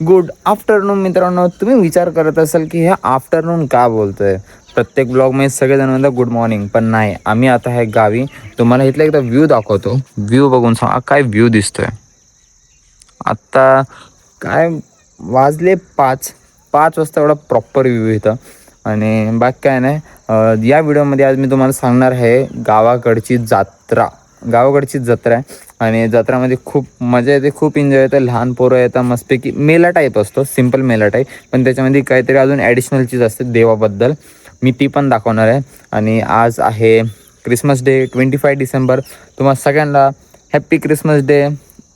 Good afternoon मित्रांनो. तुम्ही विचार करत असाल की हे आफ्टरनून का बोलतोय? प्रत्येक ब्लॉगमध्ये सगळेजण म्हणतात गुड मॉर्निंग पण नाही आम्ही आता आहे गावी. तुम्हाला इथला एकदा व्ह्यू दाखवतो. व्ह्यू बघून सांगा काय व्ह्यू दिसतोय? आत्ता काय वाजले पाच. पाच वाजता एवढा प्रॉपर व्ह्यू इथं. आणि बाकी काय नाही. या व्हिडिओमध्ये आज मी तुम्हाला सांगणार आहे गावाकडची जात्रा. गावाकडची जत्रा आहे. आणि जत्रामध्ये खूप मजा येते खूप एन्जॉय येते. लहान पोरं येतात मस्तपैकी. मेला टाईप असतो सिंपल मेला टाईप पण त्याच्यामध्ये काहीतरी अजून ॲडिशनल चीज असते देवाबद्दल. मी ती पण दाखवणार आहे. आणि आज आहे Christmas day twenty five December. तुम्हाला सगळ्यांना happy Christmas day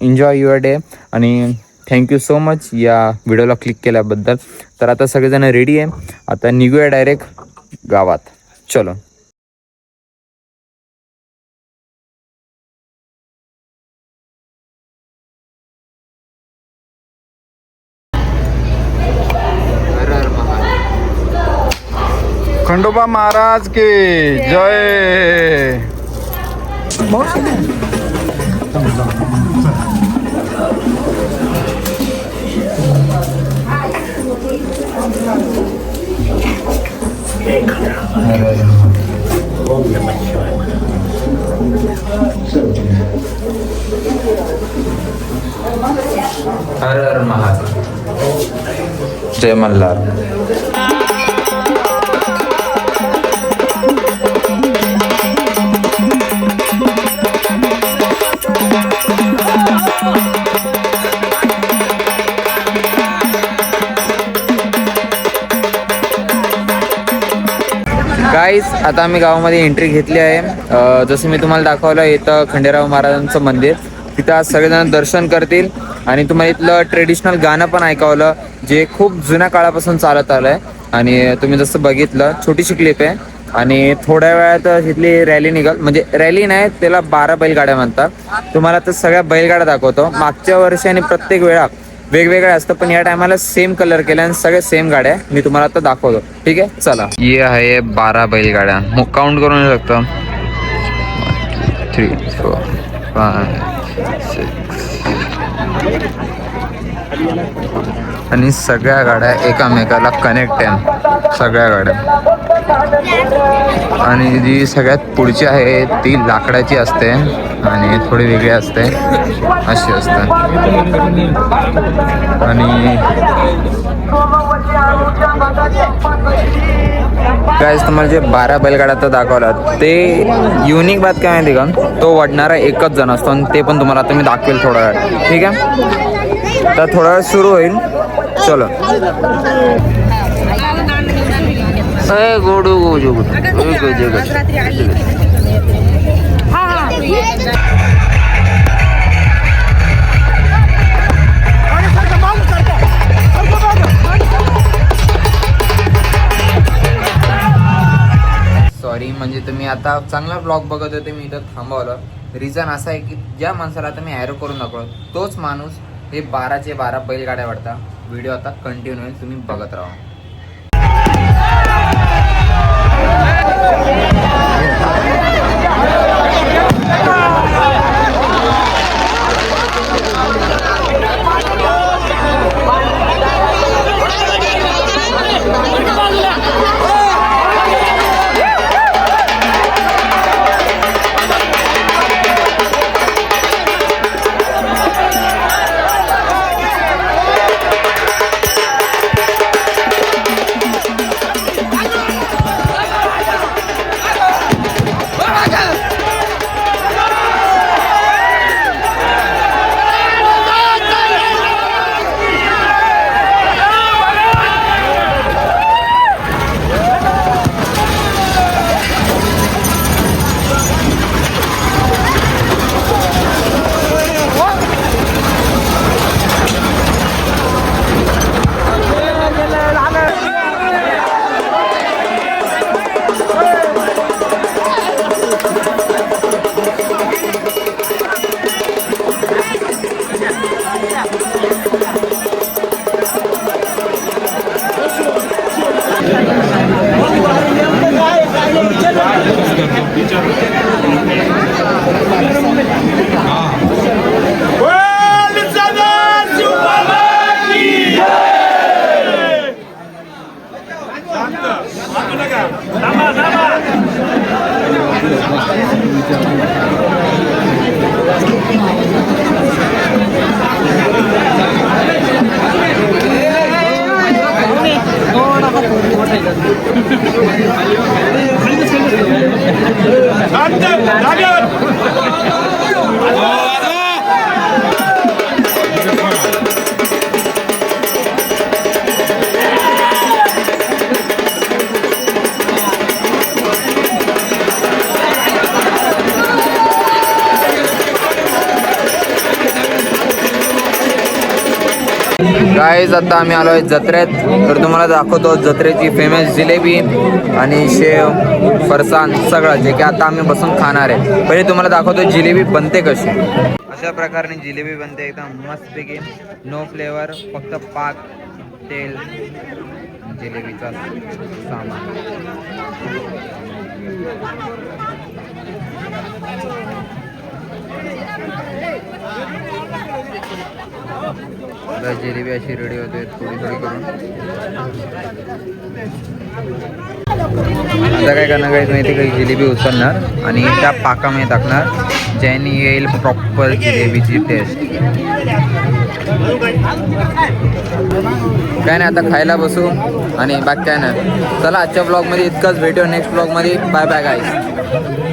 enjoy your day आणि थँक्यू सो मच या व्हिडिओला क्लिक केल्याबद्दल. तर आता सगळेजण रेडी आहे. आता निघूया डायरेक्ट गावात. चलो. खंडोबा महाराज के। जय। हर हर महादेव। जय मल्हार। काहीच आता आम्ही गावामध्ये एंट्री घेतली आहे. जसं मी तुम्हाला दाखवलं इथं खंडेराव महाराजांचं मंदिर. तिथं आज सगळेजण दर्शन करतील. आणि तुम्हाला इथलं ट्रेडिशनल गाणं पण ऐकावलं जे खूप जुन्या काळापासून चालत आलं आहे आणि तुम्ही जसं बघितलं छोटीशी क्लिप आहे. आणि थोड्या वेळात इथली रॅली निघाल म्हणजे रॅली नाही त्याला बारा बैलगाड्या म्हणतात. तुम्हाला तर सगळ्या बैलगाड्या दाखवतो. मागच्या वर्षी आणि प्रत्येक वेळा वेगवेगळे असतं पण या टायमाला सेम कलर केल्या आणि सगळे सेम गाड्या मी तुम्हाला आता दाखवतो. ठीक आहे? चला. ये आहे बारा बैलगाड्या. मग काउंट करून येऊ शकतो. थ्री फोर फाय सिक्स आणि सगळ्या गाड्या एकामेकाला कनेक्ट आहे. सगळ्या गाड्या. आणि जी सगळ्यात पुढची आहे ती लाकडाची असते आणि थोडी वेगळी असते. अशी असते. आणि काय तुम्हाला जे बारा बैलगाड्या आता दाखवलं ते युनिक बात काय माहिती का? तो वडणारा एकच जण असतो आणि ते पण तुम्हाला आता मी दाखवेल थोडा वेळ ठीक आहे? तर थोडा वेळ सुरू होईल. चलो. अय गोडू गोजू सॉरी म्हणजे तुम्ही आता चांगला ब्लॉग बघत होते मी इथं थांबवलं. रिझन असं आहे की ज्या माणसाला आता मी ॲरो करून दाखवलं तोच माणूस हे बाराचे बारा बैलगाड्या वाटता व्हिडिओ आता कंटिन्यू होईल तुम्ही बघत राहा. Yeah. Obrigado. Dagger! गाईज आता आम्ही आलो आहे जत्रेत. तर तुम्हाला दाखवतो जत्रेची फेमस जिलेबी आणि शेव फरसाण सगळं जे की आता आम्ही बसून खाणार आहे. पहिले तुम्हाला दाखवतो जिलेबी बनते कशी. अशा प्रकारे जिलेबी बनते एकदम मस्तपैकी. नो फ्लेवर फक्त पाक तेल जिलेबीचा सामान. आता जिलेबी अशी रेडी होते थोडी थोडी करून. आता काय करणार काहीच माहिती काही जिलेबी उचलणार आणि त्या पाकामध्ये टाकणार. ज्याने येईल प्रॉपर जिलेबीची टेस्ट काय नाही आता खायला बसू आणि बाकी काय नाही. चला आजच्या ब्लॉगमध्ये इतकंच. भेटू नेक्स्ट ब्लॉगमध्ये बाय बाय गाईज